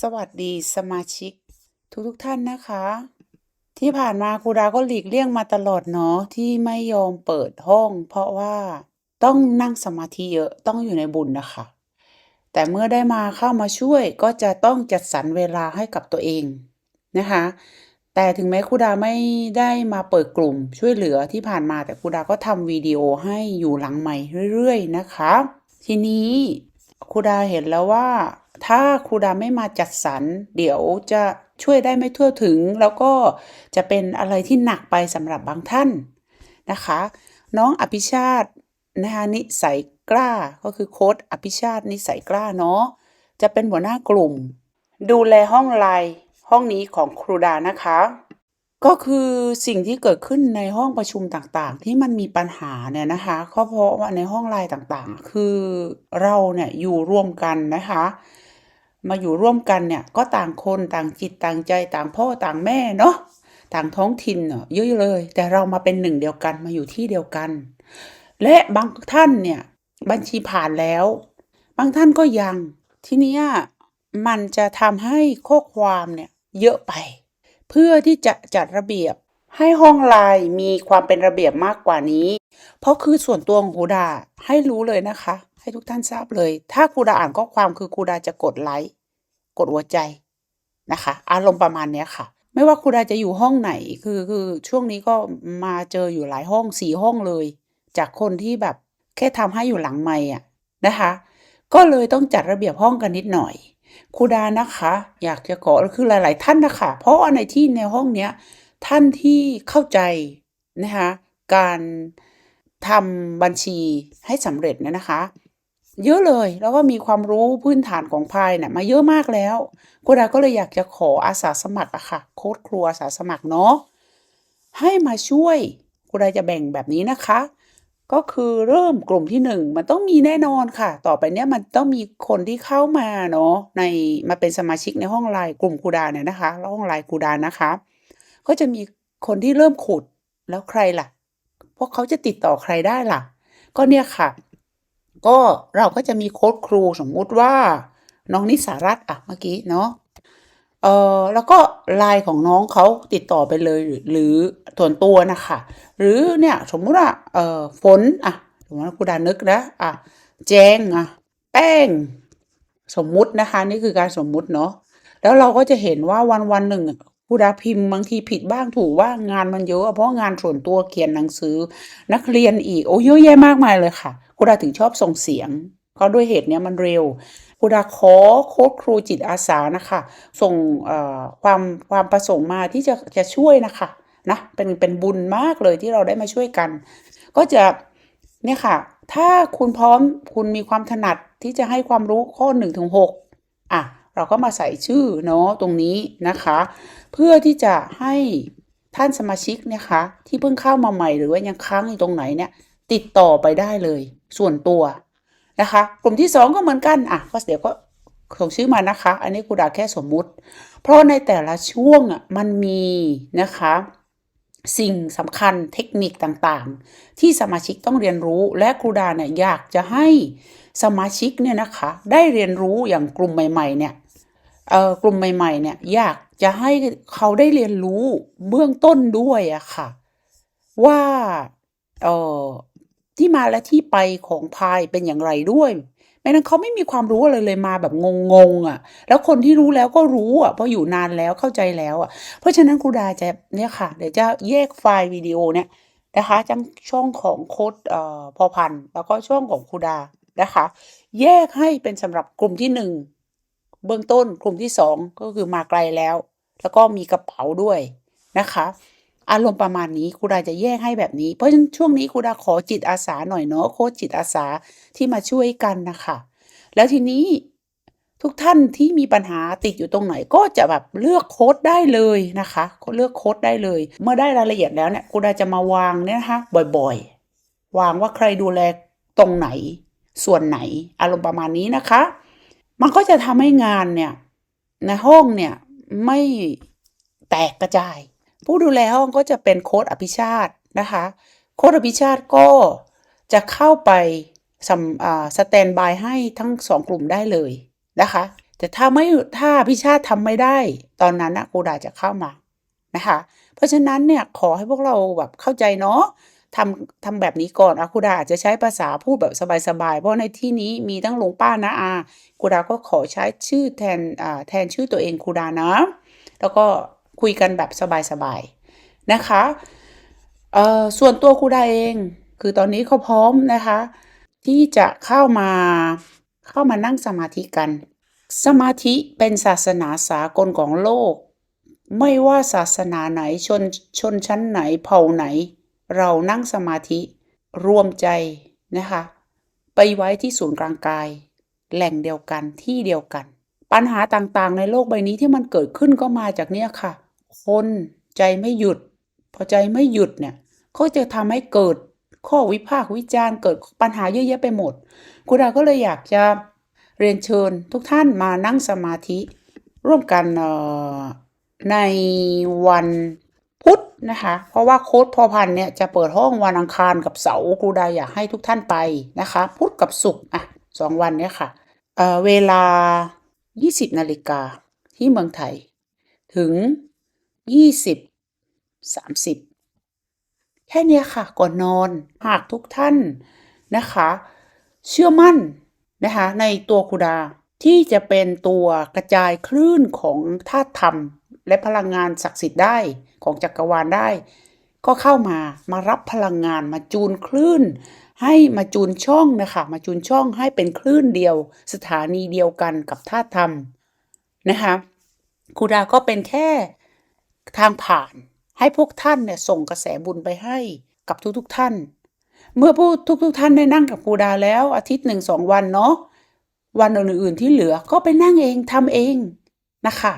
สวัสดีสมาชิก ทุกทุกๆท่านนะคะ ที่ผ่านมาครูดาก็หลีกเลี่ยงมาตลอดเนาะที่ไม่ยอมเปิดห้อง เพราะว่าต้องนั่งสมาธิเยอะต้องอยู่ในบุญนะคะ แต่เมื่อได้มาเข้ามาช่วยก็จะต้องจัดสรรเวลาให้กับตัวเองนะคะ แต่ถึงแม้ครูดาไม่ได้มาเปิดกลุ่มช่วยเหลือที่ผ่านมาแต่ครูดาก็ทำวิดีโอให้อยู่หลังใหม่เรื่อย ๆ นะคะ ทีนี้ ครูดาเห็นแล้วว่าถ้าครูดาไม่มาจัดสรร เดี๋ยวจะช่วยได้ไม่ทั่วถึง แล้วก็จะเป็นอะไรที่หนักไปสำหรับบางท่านนะคะ น้องอภิชาตินะคะนิสัยกล้าก็คือโค้ดอภิชาตินิสัยกล้าเนาะจะเป็นหัวหน้ากลุ่ม ดูแลห้องไลน์ห้องนี้ของครูดานะคะ ก็คือสิ่งที่เกิดขึ้นในห้องประชุมต่างๆ ที่มันมีปัญหาเนี่ยนะคะก็เพราะว่าในห้องไลน์ต่างๆ คือเราเนี่ยอยู่ร่วมกันนะคะ มาอยู่ร่วมกันเนี่ยก็ต่างคนต่างจิตต่างใจต่างพ่อต่างแม่เนาะต่างท้องถิ่นเยอะเลย แต่เรามาเป็นหนึ่งเดียวกันมาอยู่ที่เดียวกัน และบางท่านเนี่ยบัญชีผ่านแล้ว บางท่านก็ยังทีนี้มันจะทำให้ข้อความเนี่ยเยอะไป เพื่อที่จะจัดระเบียบให้ห้องไลน์มีความเป็นระเบียบมากกว่านี้ เพราะคือส่วนตัวของครูดาให้รู้เลยนะคะ ให้ทุกท่านทราบเลย ถ้าครูดาอ่านข้อความคือครูดาจะกดไลค์กดหัวใจนะคะ อารมณ์ประมาณเนี้ยค่ะ ไม่ว่าครูดาจะอยู่ห้องไหนคือคือช่วงนี้ก็มาเจออยู่หลายห้องสี่ห้องเลย จากคนที่แบบแค่ทำให้อยู่หลังไม่อะนะคะ ก็เลยต้องจัดระเบียบห้องกันนิดหน่อย ครูดานะคะ อยากจะขอคือหลาย ๆ ท่านนะคะ เพราะในที่ในห้องเนี้ยท่านที่เข้าใจนะคะการทำบัญชีให้สำเร็จเนี่ยนะคะ เยอะเลยแล้วก็มีความรู้พื้นฐานของพายเนี่ยมาเยอะมากแล้วครูดาก็เลยอยากจะขออาสาสมัครอะค่ะ โค้ดครัวอาสาสมัครเนาะให้มาช่วยครูดาจะแบ่งแบบนี้นะคะ ก็คือเริ่มกลุ่มที่หนึ่งมันต้องมีแน่นอนค่ะ ต่อไปเนี้ยมันต้องมีคนที่เข้ามาเนาะในมาเป็นสมาชิกในห้องไลน์กลุ่มครูดาเนี่ยนะคะแล้วห้องไลน์ครูดานะคะ ก็จะมีคนที่เริ่มขุดแล้วใครล่ะ พวกเขาจะติดต่อใครได้ล่ะ ก็เนี่ยค่ะ ก็เราก็จะมีโค้ดครูสมมุติว่า น้องนิสารัตน์อะเมื่อกี้เนาะ เออแล้วก็ไลน์ของน้องเขาติดต่อไปเลยหรือส่วนตัวนะคะหรือเนี่ยสมมุติว่าเออฝนอะสมมติว่าครูดานึกนะอะแจ้งอะแป้ง สมมุตินะคะ นี่คือการสมมุติเนาะแล้วเราก็จะเห็นว่าวันวันหนึ่งอะครูดาพิมพ์บางทีผิดบ้างถูกว่างานมันเยอะเพราะงานส่วนตัวเขียนหนังสือ นักเรียนอีกโอ้เยอะแยะมากมายเลยค่ะครูดาถึงชอบส่งเสียง เพราะด้วยเหตุเนี้ยมันเร็วครูดาขอโค้ดครูจิตอาสานะคะ ส่งความความประสงค์มาที่จะจะช่วยนะคะนะเป็นเป็นบุญมากเลยที่เราได้มาช่วยกัน ก็จะเนี่ยค่ะ ถ้าคุณพร้อมคุณมีความถนัดที่จะให้ความรู้ข้อ1นถึงหอะเราก็มาใส่ชื่อเนาะตรงนี้นะคะ เพื่อที่จะให้ท่านสมาชิกเนะคะที่เพิ่งเข้ามาใหม่หรือว่ายังค้างอยู่ตรงไหนเนี่ย ติดต่อไปได้เลย ส่วนตัว นะคะ กลุ่มที่สองก็เหมือนกันอะก็เดี๋ยวก็ส่งชื่อมานะคะ อันนี้ครูดาแค่สมมุติ เพราะในแต่ละช่วงอะมันมีนะคะ สิ่งสำคัญเทคนิคต่างๆ ที่สมาชิกต้องเรียนรู้และครูดาเนี่ยอยากจะให้สมาชิกเนี่ยนะคะ ได้เรียนรู้อย่างกลุ่มใหม่ ๆ เนี่ยเอ่อกลุ่มใหม่ ๆ เนี่ยอยากจะให้เขาได้เรียนรู้เบื้องต้นด้วยอะค่ะ ว่าเอ่อ ที่มาและที่ไปของพายเป็นอย่างไรด้วยไม่นั้นเขาไม่มีความรู้อะไรเลยมาแบบงงๆอะ แล้วคนที่รู้แล้วก็รู้อะเพราะอยู่นานแล้วเข้าใจแล้วอะ เพราะฉะนั้นครูดาจะเนี่ยค่ะ เดี๋ยวจะแยกไฟล์วิดีโอเนี่ยนะคะจังช่องของโค้ดเอ่อพอพันธุ์แล้วก็ช่องของครูดานะคะ แยกให้เป็นสำหรับกลุ่มที่หนึ่งเบื้องต้นกลุ่มที่สองก็คือมาไกลแล้ว แล้วก็มีกระเป๋าด้วยนะคะ อารมณ์ประมาณนี้ครูดาจะแยกให้แบบนี้ เพราะฉะนั้นช่วงนี้ครูดาขอจิตอาสาหน่อยเนาะโค้ชจิตอาสาที่มาช่วยกันนะคะแล้วทีนี้ทุกท่านที่มีปัญหาติดอยู่ตรงไหนก็จะแบบเลือกโค้ดได้เลยนะคะเลือกโค้ดได้เลย เมื่อได้รายละเอียดแล้วเนี่ยครูดาจะมาวางเนี่ยนะคะบ่อยๆ วางว่าใครดูแลตรงไหน ส่วนไหนอารมณ์ประมาณนี้นะคะ มันก็จะทำให้งานเนี่ยในห้องเนี่ยไม่แตกกระจาย ผู้ดูแลห้องก็จะเป็นโค้ดอภิชาตินะคะ โค้ดอภิชาติก็จะเข้าไปสำสแตนบายให้ทั้งสองกลุ่มได้เลยนะคะ แต่ถ้าไม่ถ้าพิชาติทำไม่ได้ ตอนนั้นนะครูดาจะเข้ามานะคะ เพราะฉะนั้นเนี่ยขอให้พวกเราแบบเข้าใจเนาะทำทำแบบนี้ก่อนอะครูดาอาจจะใช้ภาษาพูดแบบสบายๆ เพราะในที่นี้มีทั้งหลุงป้านะอาครูดาก็ขอใช้ชื่อแทนอ่าแทนชื่อตัวเองครูดานะ แล้วก็ คุยกันแบบสบายๆนะคะเอ่อส่วนตัวครูดาเอง คือตอนนี้เขาพร้อมนะคะ ที่จะเข้ามาเข้ามานั่งสมาธิกัน สมาธิเป็นศาสนาสากลของโลก ไม่ว่าศาสนาไหนชนชนชั้นไหนเผ่าไหน เรานั่งสมาธิรวมใจนะคะไปไว้ที่ศูนย์กลางกาย แหล่งเดียวกันที่เดียวกัน ปัญหาต่างๆ ในโลกใบนี้ที่มันเกิดขึ้นก็มาจากเนี้ยค่ะ คนใจไม่หยุด พอใจไม่หยุดเนี่ยก็จะทำให้เกิดข้อวิพากษ์วิจารณ์เกิดปัญหาเยอะแยะไปหมดคุณดาก็เลยอยากจะเรียนเชิญทุกท่านมานั่งสมาธิ ร่วมกันในวันพุธนะคะ เพราะว่าโค้ดพอพันเนี่ยจะเปิดห้องวันอังคารกับเสาร์ครูดาอยากให้ทุกท่านไปนะคะ พุธกับศุกร์อะสองวันเนี่ยค่ะเเวลา 20 นาฬิกาที่เมืองไทย ถึง 20 30แค่นี้ค่ะ ก่อนนอน หากทุกท่านนะคะ เชื่อมั่นนะคะ ในตัวคูดาที่จะเป็นตัวกระจายคลื่นของธาตุธรรม และพลังงานศักดิ์สิทธิ์ได้ของจักรวาลได้ ก็เข้ามามารับพลังงานมาจูนคลื่น ให้มาจูนช่องนะคะ มาจูนช่องให้เป็นคลื่นเดียว สถานีเดียวกันกับธาตุธรรมนะคะคูดาก็เป็นแค่ ทางผ่าน ให้พวกท่านเนี่ยส่งกระแสบุญไปให้กับทุกๆท่าน เมื่อผู้ทุกๆท่านได้นั่งกับครูดาแล้ว อาทิตย์หนึ่งสองวันเนาะวันอื่นๆที่เหลือก็ไปนั่งเองทำเองนะคะ